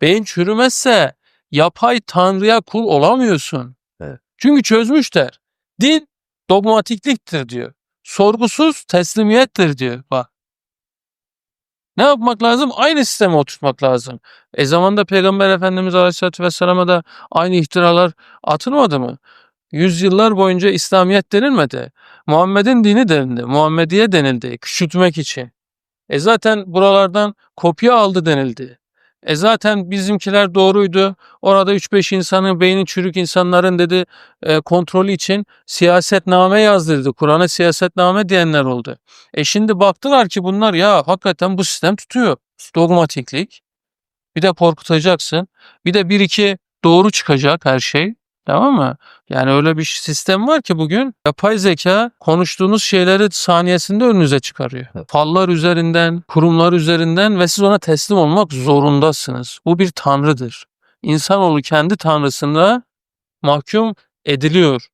Beyin çürümezse yapay tanrıya kul olamıyorsun. Evet. Çünkü çözmüşler. Din dogmatikliktir diyor. Sorgusuz teslimiyettir diyor. Bak. Ne yapmak lazım? Aynı sisteme oturtmak lazım. E zamanda Peygamber Efendimiz Aleyhisselatü Vesselam'a da aynı ihtiralar atılmadı mı? Yüzyıllar boyunca İslamiyet denilmedi. Muhammed'in dini denildi. Muhammediye denildi. Küçültmek için. E zaten buralardan kopya aldı denildi. E zaten bizimkiler doğruydu. Orada 3-5 insanın beyni çürük insanların dedi e, kontrolü için siyasetname yazdırdı. Kur'an'a siyasetname diyenler oldu. E şimdi baktılar ki bunlar ya hakikaten bu sistem tutuyor. Dogmatiklik. Bir de korkutacaksın. Bir de bir iki doğru çıkacak her şey. Tamam mı? Yani öyle bir sistem var ki bugün yapay zeka konuştuğunuz şeyleri saniyesinde önünüze çıkarıyor. Evet. Fallar üzerinden, kurumlar üzerinden ve siz ona teslim olmak zorundasınız. Bu bir tanrıdır. İnsanoğlu kendi tanrısında mahkum ediliyor.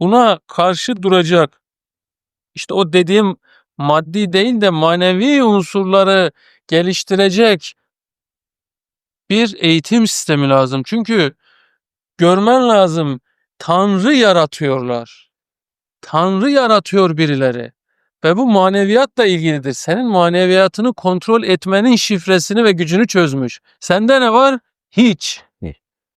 Buna karşı duracak. İşte o dediğim maddi değil de manevi unsurları geliştirecek bir eğitim sistemi lazım. Çünkü görmen lazım. Tanrı yaratıyorlar. Tanrı yaratıyor birileri. Ve bu maneviyatla ilgilidir. Senin maneviyatını kontrol etmenin şifresini ve gücünü çözmüş. Sende ne var? Hiç.